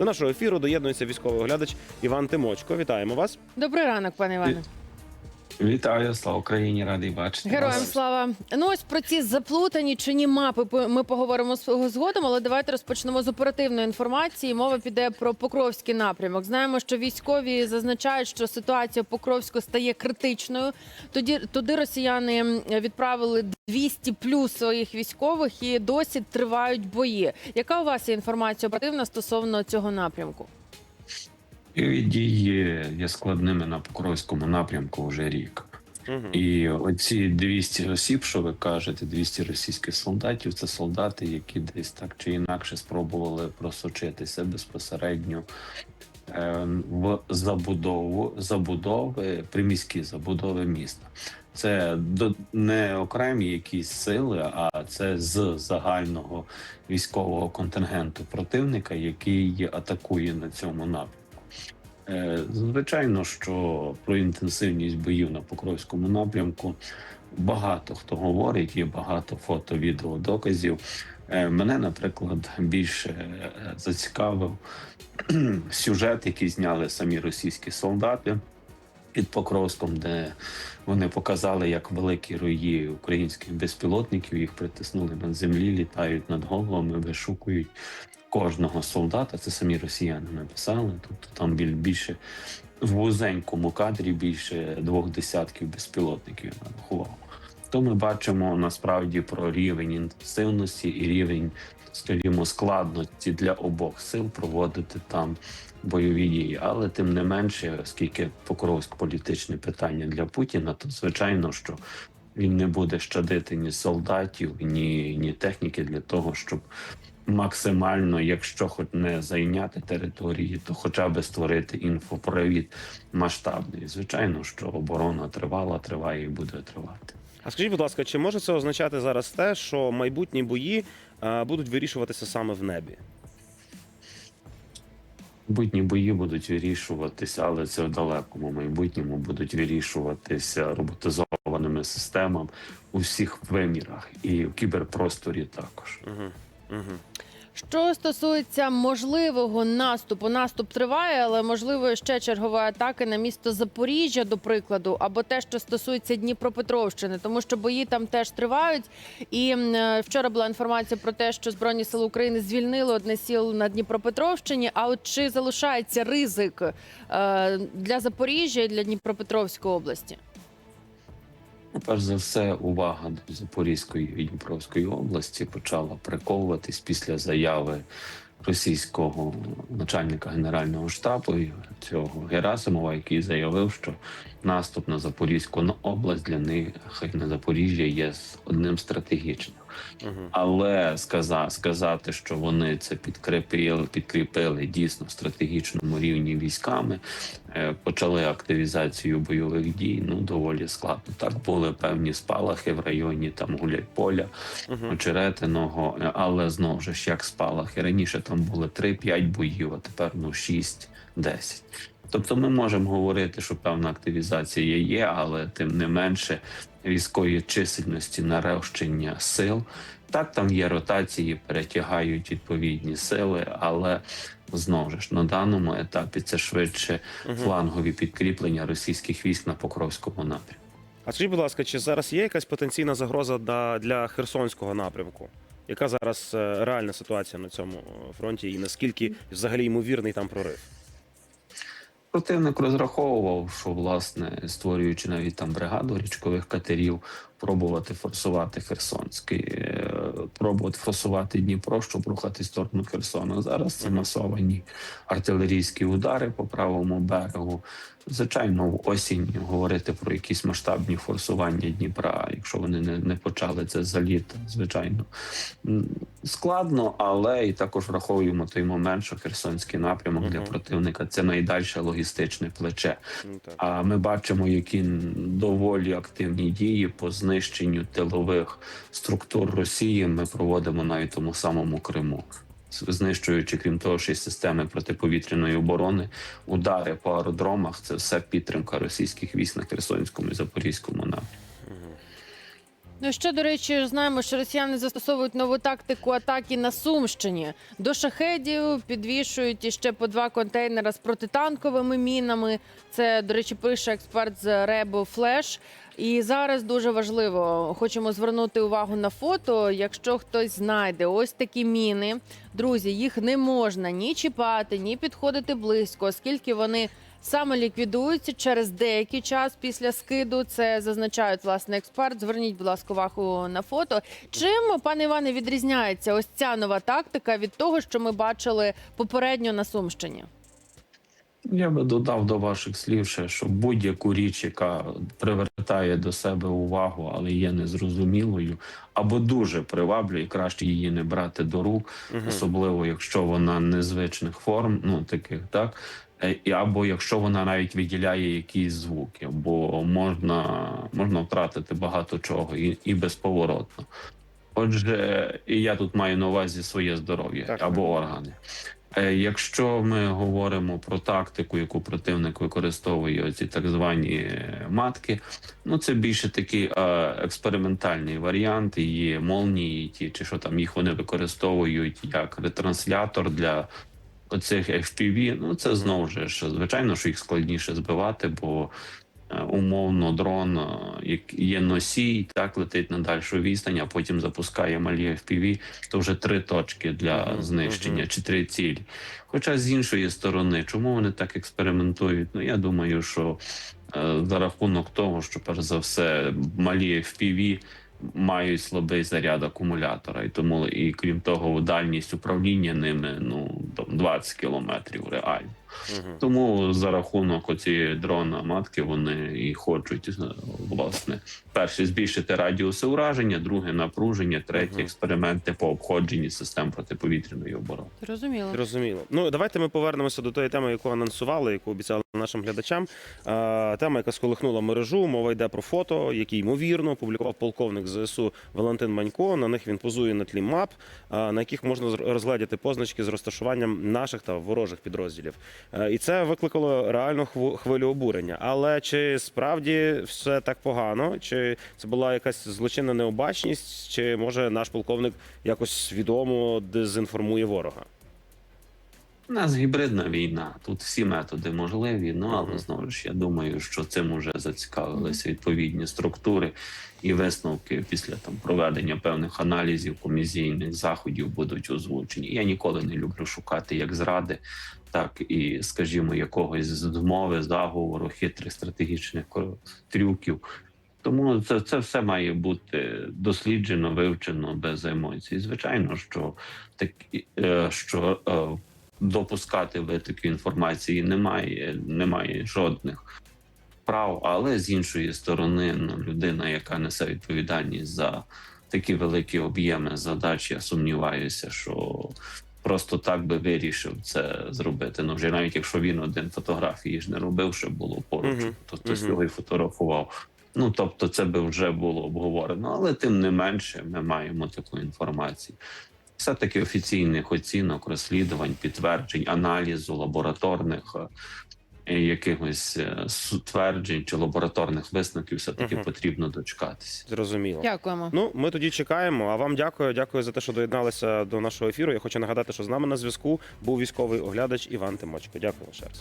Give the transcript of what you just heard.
До нашого ефіру доєднується військовий оглядач Іван Тимочко. Вітаємо вас. Добрий ранок, пане Іване. Вітаю, слава Україні, радий бачити. Героям вас. слава. Ну ось про ці заплутані чи ні мапи ми поговоримо згодом, але давайте розпочнемо з оперативної інформації. Мова піде про Покровський напрямок. Знаємо, що військові зазначають, що ситуація в Покровську стає критичною. Тоді туди росіяни відправили 200 плюс своїх військових і досі тривають бої. Яка у вас є інформація оперативна стосовно цього напрямку? Дії є складними на Покровському напрямку вже рік. Угу. І оці 200 осіб, що ви кажете, 200 російських солдатів, це солдати, які десь так чи інакше спробували просочитися безпосередньо е, в забудову забудови, приміські забудови міста. Це до не окремі якісь сили, а це з загального військового контингенту противника, який атакує на цьому напрямку. Е, Звичайно, що про інтенсивність боїв на Покровському напрямку багато хто говорить, є багато фото, відео, доказів. Е, Мене, наприклад, більше е, зацікавив сюжет, який зняли самі російські солдати під Покровськом, де вони показали, як великі рої українських безпілотників їх притиснули на землі, літають над головами, вишукують кожного солдата. Це самі росіяни написали. Тобто там біль- більше в вузенькому кадрі більше двох десятків безпілотників нарахував. То ми бачимо насправді про рівень інтенсивності і рівень, скажімо, складності для обох сил проводити там бойові дії. Але тим не менше, оскільки Покровськ політичне питання для Путіна, то звичайно, що він не буде щадити ні солдатів, ні, ні техніки для того, щоб максимально, якщо хоч не зайняти території, то хоча б створити інфопровід масштабний. Звичайно, що оборона тривала, триває і буде тривати. А скажіть, будь ласка, чи може це означати зараз те, що майбутні бої е, будуть вирішуватися саме в небі? Майбутні бої будуть вирішуватися, але це в далекому майбутньому будуть вирішуватися роботизованими системами у всіх вимірах і в кіберпросторі також. Угу. Угу. Що стосується можливого наступу, наступ триває, але можливо ще чергової атаки на місто Запоріжжя, до прикладу, або те, що стосується Дніпропетровщини, тому що бої там теж тривають. І е, вчора була інформація про те, що Збройні сили України звільнили одне сіл на Дніпропетровщині. А от чи залишається ризик е, для Запоріжжя і для Дніпропетровської області? Перш за все, увага Запорізької і Дніпровської області почала приковуватись після заяви російського начальника генерального штабу цього Герасимова, який заявив, що наступ на Запорізьку на область для них хай на Запоріжжя є одним стратегічним. Але сказа, сказати, що вони це підкріпили, підкріпили дійсно в стратегічному рівні військами, е, почали активізацію бойових дій. Ну доволі складно. Так були певні спалахи в районі там Гуляйполя, очеретиного, е, але знову ж як спалахи. Раніше там були 3-5 боїв, а тепер ну 6-10. Тобто ми можемо говорити, що певна активізація є, але тим не менше військової чисельності нарощення сил. Так, там є ротації, перетягають відповідні сили, але знову ж на даному етапі це швидше Угу. флангові підкріплення російських військ на Покровському напрямку. А скажіть, будь ласка, чи зараз є якась потенційна загроза для Херсонського напрямку? Яка зараз е, реальна ситуація на цьому фронті, і наскільки взагалі ймовірний там прорив? Противник розраховував, що власне створюючи навіть там бригаду річкових катерів, пробувати форсувати Херсонський, е, пробувати форсувати Дніпро, щоб рухати сторону Херсона. Зараз це масовані артилерійські удари по правому берегу. Звичайно, в осінь говорити про якісь масштабні форсування Дніпра, якщо вони не, не почали це за літо, звичайно складно, але і також враховуємо той момент, що Херсонський напрямок для противника це найдальше логістичне плече. Ну, так. А ми бачимо, які доволі активні дії по знищенню тилових структур Росії. Ми проводимо навіть тому самому Криму. Знищуючи, крім того, ще й системи протиповітряної оборони, удари по аеродромах це все підтримка російських військ на Херсонському і Запорізькому напрямку. Ну ще, до речі, знаємо, що росіяни застосовують нову тактику атаки на Сумщині. До шахедів підвішують іще по два контейнера з протитанковими мінами. Це, до речі, пише експерт з Ребо Флеш. І зараз дуже важливо, хочемо звернути увагу на фото. Якщо хтось знайде ось такі міни, друзі, їх не можна ні чіпати, ні підходити близько, оскільки вони саме ліквідуються через деякий час після скиду. Це зазначають власне експерт. Зверніть, будь ласка, увагу на фото. Чим, пане Іване, відрізняється ось ця нова тактика від того, що ми бачили попередньо на Сумщині? Я би додав до ваших слів ще, що будь-яку річ, яка привертає до себе увагу, але є незрозумілою, або дуже приваблює, краще її не брати до рук, Мгм. особливо якщо вона незвичних форм, ну таких так. Е, Або якщо вона навіть виділяє якісь звуки, бо можна, можна втратити багато чого і, і безповоротно. Отже, і я тут маю на увазі своє здоров'я або органи. Е, Якщо ми говоримо про тактику, яку противник використовує, оці так звані е, матки, ну це більше такий е, експериментальний варіант. Є молнії, ті чи що там їх вони використовують як ретранслятор для оцих FPV. Ну це знову ж звичайно, що їх складніше збивати, бо умовно дрон е, як є носій, так летить на дальшу відстань, а потім запускає малі FPV, то вже три точки для знищення чи три цілі. Хоча з іншої сторони, чому вони так експериментують? Ну я думаю, що е, за рахунок того, що перш за все малі FPV мають слабий заряд акумулятора, і тому і крім того, дальність управління ними ну там 20 кілометрів реально. Мгм. Тому за рахунок оцієї дрона матки вони і хочуть е, власне перше збільшити радіуси ураження, друге напруження, третє Мгм. експерименти по обходженні систем протиповітряної оборони. Зрозуміло. Зрозуміло. Ну давайте ми повернемося до тої теми, яку анонсували, яку обіцяли нашим глядачам. Е, Тема, яка сколихнула мережу. Мова йде про фото, які ймовірно публікував полковник ЗСУ Валентин Манько. На них він позує на тлі мап, е, на яких можна розгледіти позначки з розташуванням наших та ворожих підрозділів. Е, І це викликало реальну хву- хвилю обурення. Але чи справді все так погано? Чи це була якась злочинна необачність? Чи може наш полковник якось свідомо дезінформує ворога? У нас гібридна війна. Тут всі методи можливі. Ну але знову ж я думаю, що цим уже зацікавилися відповідні структури і висновки після там проведення певних аналізів, комісійних заходів будуть озвучені. Я ніколи не люблю шукати як зради, так і, скажімо, якогось змови, заговору, хитрих стратегічних трюків. Тому це, це все має бути досліджено, вивчено без емоцій. Звичайно, що так, е, що е, допускати витоки інформації немає, немає жодних прав. Але з іншої сторони, ну, людина, яка несе відповідальність за такі великі об'єми задач, я сумніваюся, що просто так би вирішив це зробити. Ну вже навіть якщо він один фотографії ж не робив, що було поруч, Мгм. то хтось його і фотографував. Ну тобто, це би вже було обговорено, але тим не менше, ми маємо таку інформацію. Все таки офіційних оцінок, розслідувань, підтверджень, аналізу лабораторних е, якихось стверджень чи лабораторних висновків, все таки угу. потрібно дочекатися. Зрозуміло. Дякуємо. Ну, ми тоді чекаємо. А вам дякую. Дякую за те, що доєдналися до нашого ефіру. Я хочу нагадати, що з нами на зв'язку був військовий оглядач Іван Тимочко. Дякую ще раз.